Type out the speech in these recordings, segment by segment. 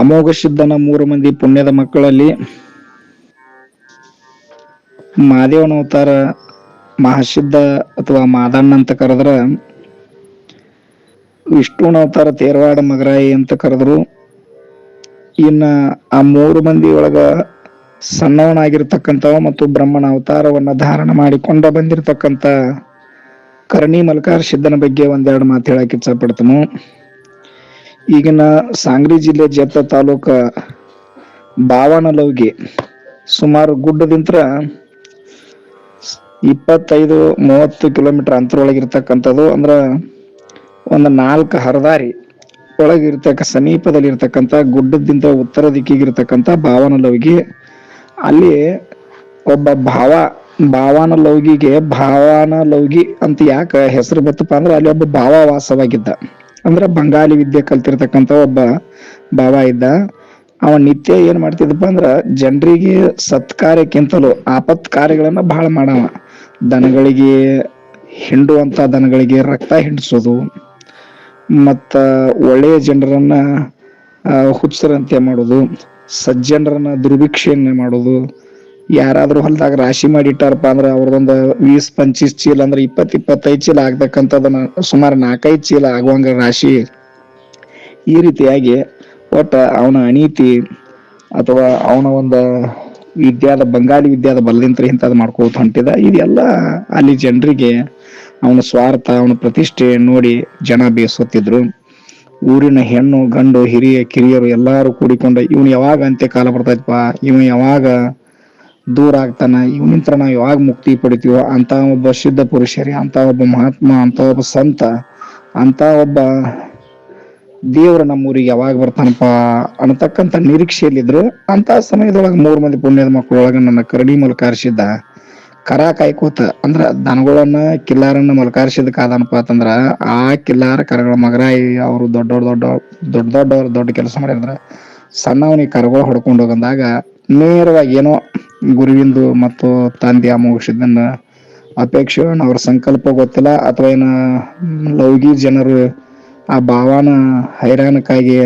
ಅಮೋಘ ಸಿದ್ಧನ ಮೂರು ಮಂದಿ ಪುಣ್ಯದ ಮಕ್ಕಳಲ್ಲಿ ಮಾದೇವನ ಅವತಾರ ಮಹಾಸಿದ್ಧ ಅಥವಾ ಮಾದಣ್ಣ ಅಂತ ಕರೆದ್ರ ವಿಷ್ಣುನ ಅವತಾರ ತೇರವಾಡ ಮಗರಾಯಿ ಅಂತ ಕರೆದ್ರು. ಇನ್ನ ಆ ಮೂರು ಮಂದಿ ಒಳಗ ಸಣ್ಣವನಾಗಿರ್ತಕ್ಕಂಥವ ಮತ್ತು ಬ್ರಹ್ಮನ ಅವತಾರವನ್ನ ಧಾರಣ ಮಾಡಿಕೊಂಡ ಬಂದಿರತಕ್ಕಂತ ಕರ್ಣಿ ಮಲ್ಕಾರ ಸಿದ್ಧನ ಬಗ್ಗೆ ಒಂದೆರಡು ಮಾತು ಹೇಳಕ್ ಇಚ್ಛಪಡ್ತನು. ಈಗಿನ ಸಾಂಗ್ಲಿ ಜಿಲ್ಲೆ ಜತ್ತ ತಾಲೂಕ ಬಾವಣಲವ್ಗೆ ಸುಮಾರು ಗುಡ್ಡದಿಂತ್ರ ಇಪ್ಪತ್ತೈದು, ಮೂವತ್ತು ಕಿಲೋಮೀಟರ್ ಅಂತರೊಳಗಿರ್ತಕ್ಕಂಥದ್ದು ಅಂದ್ರ ಒಂದು ನಾಲ್ಕು ಹರದಾರಿ ಒಳಗಿರ್ತಕ್ಕ ಸಮೀಪದಲ್ಲಿ ಇರ್ತಕ್ಕಂಥ, ಗುಡ್ಡದಿಂದ ಉತ್ತರ ದಿಕ್ಕಿಗಿರ್ತಕ್ಕಂಥ ಭಾವನಲೌಗಿ ಅಲ್ಲಿ ಒಬ್ಬ ಭಾವ ಭಾವನ ಲೌಗಿಗೆ ಭಾವನ ಲೌಗಿ ಅಂತ ಯಾಕ ಹೆಸರು ಬತ್ತಪ್ಪ ಅಂದ್ರೆ ಅಲ್ಲಿ ಒಬ್ಬ ಭಾವ ವಾಸವಾಗಿದ್ದ ಅಂದ್ರೆ ಬಂಗಾಲಿ ವಿದ್ಯೆ ಕಲ್ತಿರ್ತಕ್ಕಂಥ ಒಬ್ಬ ಬಾಬಾ ಇದ್ದ. ಅವ ನಿತ್ಯ ಏನ್ ಮಾಡ್ತಿದ್ದಪ್ಪ ಅಂದ್ರ ಜನರಿಗೆ ಸತ್ಕಾರ್ಯಕ್ಕಿಂತಲೂ ಆಪತ್ ಕಾರ್ಯಗಳನ್ನ ಬಹಳ ಮಾಡವ. ದನಗಳಿಗೆ ಹಿಂಡುವಂತ ದನಗಳಿಗೆ ರಕ್ತ ಹಿಂಡಿಸೋದು. ಮತ್ತ ಒಳ್ಳೆಯ ಜನರನ್ನ ಹುಚ್ಚರಂತೆ ಮಾಡೋದು. ಸಜ್ಜನರನ್ನ ದುರ್ಭಿಕ್ಷೆಯನ್ನ ಮಾಡೋದು. ಯಾರಾದ್ರೂ ಹೊಲದಾಗ ರಾಶಿ ಮಾಡಿಟ್ಟಾರಪ್ಪ ಅಂದ್ರೆ ಅವ್ರದೊಂದು ವೀಸ್ ಪಂಚೀಸ್ ಚೀಲ ಅಂದ್ರೆ ಇಪ್ಪತ್ ಇಪ್ಪತ್ತೈದು ಚೀಲ ಆಗ್ತಕ್ಕಂಥದ್ದನ್ನ ಸುಮಾರು ನಾಲ್ಕೈದು ಚೀಲ ಆಗುವಂಗ ರಾಶಿ ಈ ರೀತಿಯಾಗಿ ಒಟ್ಟ ಅವನ ಅನೀತಿ ಅಥವಾ ಅವನ ಒಂದು ವಿದ್ಯಾದ ಬಂಗಾಳಿ ವಿದ್ಯಾದ ಬಲದಿಂತ್ರ ಇಂಥದ್ದು ಮಾಡ್ಕೋತ ಹೊಂಟಿದ. ಇದೆಲ್ಲ ಅಲ್ಲಿ ಜನರಿಗೆ ಅವನ ಸ್ವಾರ್ಥ, ಅವನ ಪ್ರತಿಷ್ಠೆ ನೋಡಿ ಜನ ಬೇಸತ್ತಿದ್ರು. ಊರಿನ ಹೆಣ್ಣು, ಗಂಡು, ಹಿರಿಯ, ಕಿರಿಯರು ಎಲ್ಲಾರು ಕೂಡಿಕೊಂಡ, ಇವನು ಯಾವಾಗ ಅಂತ್ಯಕಾಲ ಬರ್ತೈತಪ್ಪ? ಇವನು ಯಾವಾಗ ದೂರ ಆಗ್ತಾನ ಇವನಿಂತ್ರ ನಾವು ಯಾವಾಗ ಮುಕ್ತಿ ಪಡಿತೀವೋ ಅಂತ ಒಬ್ಬ ಸಿದ್ಧ ಪುರುಷರಿ, ಅಂತ ಒಬ್ಬ ಮಹಾತ್ಮ, ಅಂತ ಒಬ್ಬ ಸಂತ, ಅಂತ ಒಬ್ಬ ದೇವ್ರ ನಮ್ಮೂರಿಗೆ ಯಾವಾಗ ಬರ್ತಾನಪ್ಪ ಅನ್ನತಕ್ಕಂತ ನಿರೀಕ್ಷೆಯಲ್ಲಿದ್ರು. ಅಂತ ಸಮಯದೊಳಗ ಮೂರ್ ಮಂದಿ ಪುಣ್ಯದ ಮಕ್ಕಳೊಳಗ ನನ್ನ ಕರಡಿ ಮಲಕಾರಿಸಿದ್ದ ಕರ ಕಾಯ್ಕೋತ ಅಂದ್ರ ದನಗಳನ್ನ, ಕಿಲ್ಲಾರನ್ನ ಮಲ್ಕಾರಿಸಿದ ಕಾದನಪ್ಪ ಅಂತಂದ್ರ ಆ ಕಿಲ್ಲಾರ ಕರಗಳ ಮಗರಾಯಿ ಅವರು ದೊಡ್ಡ ದೊಡ್ಡ ದೊಡ್ಡ ದೊಡ್ಡವ್ರು ದೊಡ್ಡ ಕೆಲಸ ಮಾಡಿದ್ರ ಸಣ್ಣವನಿಗೆ ಕರಗಳು ಹೊಡ್ಕೊಂಡು ಹೋಗಂದಾಗ ನೇರವಾಗಿ ಏನೋ ಗುರುವಿಂದು ಮತ್ತು ತಂದೆ ಅಮೋಘಿಸಿದ್ದನ್ನ ಅಪೇಕ್ಷೆ ಅವ್ರ ಸಂಕಲ್ಪ ಗೊತ್ತಿಲ್ಲ ಅಥವಾ ಏನ ಲೌಗಿ ಜನರು ಆ ಭಾವನ ಹೈರಾಣಕ್ಕಾಗಿ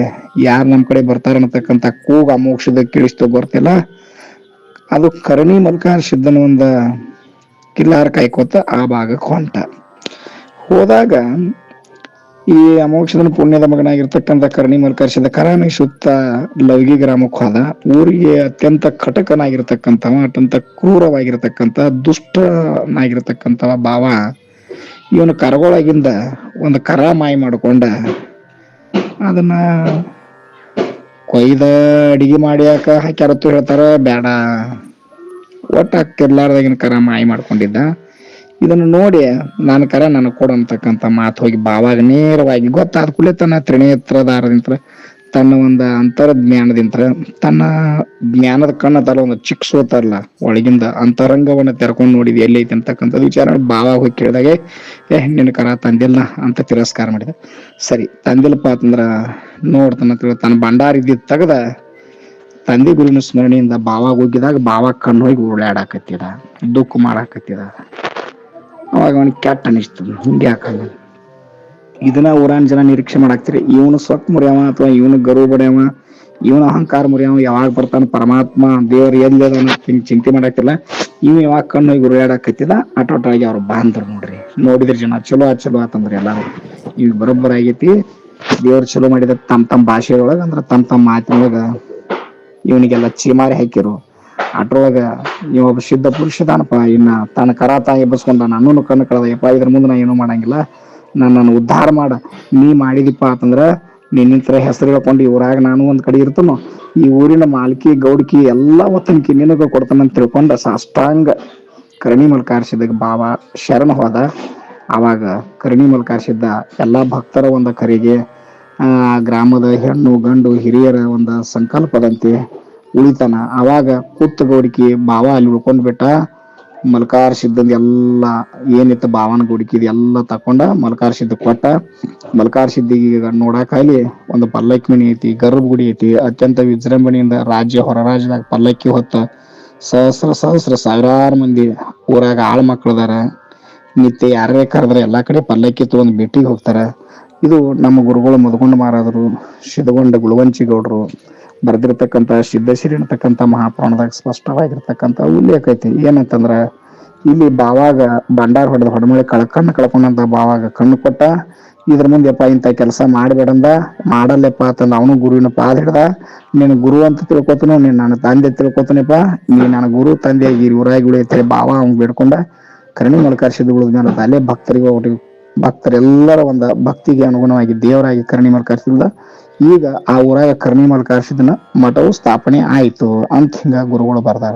ಯಾರು ನಮ್ಮ ಕಡೆ ಬರ್ತಾರೆ ಅನ್ನತಕ್ಕಂಥ ಕೂಗ ಅಮೋಕ್ಷದ ಕೇಳಿಸ್ತು ಬರ್ತಿಲ್ಲ ಅದು ಕರಣಿ ಮಲ್ಕಾರ ಸಿದ್ಧನ ಒಂದು ಕಿಲ್ಲಾರ ಕಾಯ್ಕೋತ ಆ ಭಾಗಕ್ಕೆ ಹೊಂಟ. ಹೋದಾಗ ಈ ಅಮೋಕ್ಷದನ ಪುಣ್ಯದ ಮಗನಾಗಿರ್ತಕ್ಕಂಥ ಕರ್ಣಿ ಮಲ್ಕರ್ಷದ ಕರಾಮಿ ಸುತ್ತ ಲವ್ಗಿ ಗ್ರಾಮಕ್ಕೆ ಹೋದ. ಊರಿಗೆ ಅತ್ಯಂತ ಕಟಕನಾಗಿರ್ತಕ್ಕಂಥವ, ಅತ್ಯಂತ ಕ್ರೂರವಾಗಿರ್ತಕ್ಕಂಥ, ದುಷ್ಟನಾಗಿರ್ತಕ್ಕಂಥವ ಭಾವ. ಇವನು ಕರಗೊಳಗಿಂದ ಒಂದು ಕರ ಮಾಯಿ ಮಾಡಿಕೊಂಡ. ಅದನ್ನ ಕೊಯ್ದ, ಅಡಿಗೆ ಮಾಡ್ಯಾಕ ಹಾಕ್ಯಾರತ್ತು ಹೇಳ್ತಾರ, ಬೇಡ. ಒಟ್ಟ ಹಾಕಿರ್ಲಾರ್ದಾಗಿನ ಕರ ಮಾಯಿ ಮಾಡ್ಕೊಂಡಿದ್ದ. ಇದನ್ನು ನೋಡಿ ನನ್ನ ಕರ ನನಗೆ ಕೊಡು ಅಂತಕ್ಕಂಥ ಮಾತು ಹೋಗಿ ಬಾವಾಗ ನೇರವಾಗಿ ಗೊತ್ತಾದ ಕೂಡಲೇ ತನ್ನ ತ್ರಿನೇತ್ರದಾರದಿಂತ್ರ ತನ್ನ ಒಂದು ಅಂತರ ಜ್ಞಾನದಿಂತ್ರ ತನ್ನ ಜ್ಞಾನದ ಕಣ್ಣ ತರ ಒಂದು ಚಿಕ್ಕ ಸೋತಾರಲ್ಲ ಒಳಗಿಂದ ಅಂತರಂಗವನ್ನ ತೆರ್ಕೊಂಡು ನೋಡಿದ್ ಎಲ್ಲೈತಿ ಅಂತಕ್ಕಂಥದ್ದು ವಿಚಾರ ಬಾವಾಗ ಹೋಗಿ ಕೇಳಿದಾಗ, ಏ, ನಿನ್ನ ಕರ ತಂದಿಲ್ಲ ಅಂತ ತಿರಸ್ಕಾರ ಮಾಡಿದ. ಸರಿ, ತಂದಿಲ್ಲಪ್ಪ ಅಂತಂದ್ರ ನೋಡ್ತಾನ ತನ್ನ ಭಂಡಾರ ಇದ್ದಿದ್ ತೆಗದ ತಂದೆ ಗುರುವಿನ ಸ್ಮರಣೆಯಿಂದ ಬಾವಾಗ ಹೋಗಿದಾಗ ಬಾವ ಕಣ್ಣು ಹೋಗಿ ಓಡಾಡಕತ್ತಿದ ದುಃಖ ಮಾಡಾಕತ್ತಿದ ಅವಾಗ ಅವನಿಗೆ ಕೆಟ್ಟ ಅನಿಸ್ತದ ಹಿಂಗೆ ಹಾಕಲ್ಲ ಇದನ್ನ ಊರಾನ್ ಜನ ನಿರೀಕ್ಷೆ ಮಾಡಾಕ್ತಿರಿ. ಇವನು ಸೊಕ್ ಮುರಿಯವ ಅಥವಾ ಇವನು ಗರು ಬಡಿಯವ ಇವನು ಅಹಂಕಾರ ಮುರಿಯವ, ಯಾವಾಗ ಬರ್ತಾನ ಪರಮಾತ್ಮ ದೇವರು ಎಲ್ಲಿ ಚಿಂತೆ ಮಾಡಾಕ್ತಿಲ್ಲ ಇವ್ ಯಾವಾಗ ಕಣ್ಣು ಹೋಗಿ ಉರುಳಾಡಕತ್ತಿದ ಆಟೋಟಾಗಿ ಅವ್ರು ಬಾಂದ್ರು ನೋಡ್ರಿ. ನೋಡಿದ್ರ ಜನ ಚಲೋ ಆತ್, ಚಲೋ ಆತಂದ್ರಿ ಎಲ್ಲಾರು. ಇವ್ ಬರೋಬ್ಬರ ಆಗೈತಿ. ದೇವ್ರು ಚಲೋ ಮಾಡಿದ ತಮ್ ತಮ್ ಭಾಷೆಯೊಳಗ, ಅಂದ್ರ ತಮ್ ತಮ್ ಮಾತಿನೊಳಗ ಇವನಿಗೆಲ್ಲ ಚೀಮಾರಿ ಹಾಕಿರು. ಅಟ್ರೊಳಗ ಇವ ಒಬ್ಬ ಸಿದ್ಧ ಪುರುಷದಾನಪ್ಪ, ಇನ್ನ ತನ್ನ ಕರ ತಾಯಿ ಎಬ್ಬಸ್ಕೊಂಡ ನನ್ನೂ ಕಣ್ಣು ಕಳೆದಯ್ಯಪ್ಪ ಇದ್ರ ಮುಂದೆ ನಾ ಏನೂ ಮಾಡಂಗಿಲ್ಲ. ನನ್ನನ್ನು ಉದ್ಧಾರ ಮಾಡ. ನೀ ಮಾಡಿದಿಪ್ಪ ಅಂತಂದ್ರ ನಿನ್ನಿಂತರ ಹೆಸರು ಹೇಳ್ಕೊಂಡು ಊರಾಗ ನಾನು ಒಂದ್ ಕಡೆ ಇರ್ತನೋ, ಈ ಊರಿನ ಮಾಲ್ಕಿ, ಗೌಡ್ಕಿ ಎಲ್ಲಾ ಒತ್ತನ್ಕಿ ನಿನಗ ಕೊಡ್ತಾನಂತ ತಿಳ್ಕೊಂಡ ಸಾಷ್ಟಾಂಗ ಕರ್ಣಿ ಮಲ್ಕಾರಿಸಿದಾಗ ಬಾಬಾ ಶರಣ ಹೋದ. ಅವಾಗ ಕರ್ಣಿ ಮಲ್ಕಾರಿಸಿದ್ದ ಎಲ್ಲಾ ಭಕ್ತರ ಒಂದ ಕರೆಗೆ, ಆ, ಗ್ರಾಮದ ಹೆಣ್ಣು, ಗಂಡು, ಹಿರಿಯರ ಒಂದ ಸಂಕಲ್ಪದಂತೆ ಉಳಿತಾನ. ಅವಾಗ ಕುತ್ತ ಗೌಡಿಕೆ ಬಾವ ಅಲ್ಲಿ ಉಳ್ಕೊಂಡ್ ಬಿಟ್ಟ ಮಲ್ಕಾರ ಸಿದ್ಧಂದ ಎಲ್ಲ ಏನಿತ್ತು ಭಾವನ ಗೌಡಿಕೆ ಎಲ್ಲ ತಕೊಂಡ ಮಲ್ಕಾರ ಸಿದ್ಧ ಕೊಟ್ಟ. ಮಲ್ಕಾರ ಸಿದ್ಧಿಗೆ ಈಗ ನೋಡಾಕಲ್ಲಿ ಒಂದು ಪಲ್ಲಕ್ಕಿ ಮಣಿ ಐತಿ, ಗರ್ಭ ಗುಡಿ ಐತಿ, ಅತ್ಯಂತ ವಿಜೃಂಭಣೆಯಿಂದ ರಾಜ್ಯ ಹೊರ ರಾಜ್ಯದಾಗ ಪಲ್ಲಕ್ಕಿ ಹೊತ್ತ ಸಹಸ್ರ ಸಹಸ್ರ ಸಾವಿರಾರು ಮಂದಿ ಊರಾಗ ಆಳ್ ಮಕ್ಳದಾರ ನಿತ್ಯ ಯಾರೇ ಕರೆದ್ರೆ ಎಲ್ಲಾ ಕಡೆ ಪಲ್ಲಕ್ಕಿ ತಗೊಂಡ್ ಭೇಟಿಗೆ ಹೋಗ್ತಾರ. ಇದು ನಮ್ಮ ಗುರುಗಳು ಮದಗೊಂಡ ಮಾರಾದರು ಸಿದ್ಧಗೊಂಡ ಗುಳವಂಚಿ ಗೌಡ್ರು ಬರೆದಿರ್ತಕ್ಕಂಥ ಸಿದ್ಧಶ್ರೀ ಅಂತಕ್ಕಂಥ ಮಹಾಪುರಾಣದಾಗ ಸ್ಪಷ್ಟವಾಗಿರ್ತಕ್ಕಂಥ ಉಲ್ಲೇಖ ಐತಿ. ಏನಂತಂದ್ರ, ಇಲ್ಲಿ ಬಾವಾಗ ಭಂಡಾರ ಹೊಡೆದ ಹೊಡಮಳಿ ಕಳ ಕಳ್ಕೊಂಡಂತ ಬಾವಾಗ ಕಣ್ಣು ಕೊಟ್ಟ, ಇದ್ರ ಮುಂದೆಪ್ಪ ಇಂಥ ಕೆಲಸ ಮಾಡಬೇಡಂದ, ಮಾಡಲ್ಲಪ್ಪ ಅಂತಂದ ಅವನು ಗುರುವಿನ ಪಾದ ಹಿಡ್ದ ನೀನು ಗುರು ಅಂತ ತಿಳ್ಕೊತನು ನೀನ್ ನನ್ನ ತಂದೆ ತಿಳ್ಕೊತನಪ್ಪ, ನೀ ನನ್ನ ಗುರು ತಂದೆಯಾಗಿ ಊರಾಗಿ ಅಂತೇಳಿ ಬಾವ ಅವ್ನ್ ಬೇಡ್ಕೊಂಡ, ಕರ್ಣಿ ಮಲ್ಕಾರ್ಸಿದ್ದು ಉಳಿದ ಮೇಲೆ ಅಲ್ಲೇ ಭಕ್ತರಿಗೆ ಒಟ್ಟು ಭಕ್ತರೆಲ್ಲರ ಒಂದು ಭಕ್ತಿಗೆ ಅನುಗುಣವಾಗಿ ದೇವರಾಗಿ ಕರ್ಣಿ ಮಲ್ಕಾರ್ಸಿದ ಈಗ ಆ ಊರಾಗ ಕರ್ಣಿ ಮಲ್ಕಾರ್ಸಿದನ ಮಠವು ಸ್ಥಾಪನೆ ಆಯ್ತು ಅಂತ ಹಿಂಗ ಗುರುಗಳು ಬರ್ದಾರ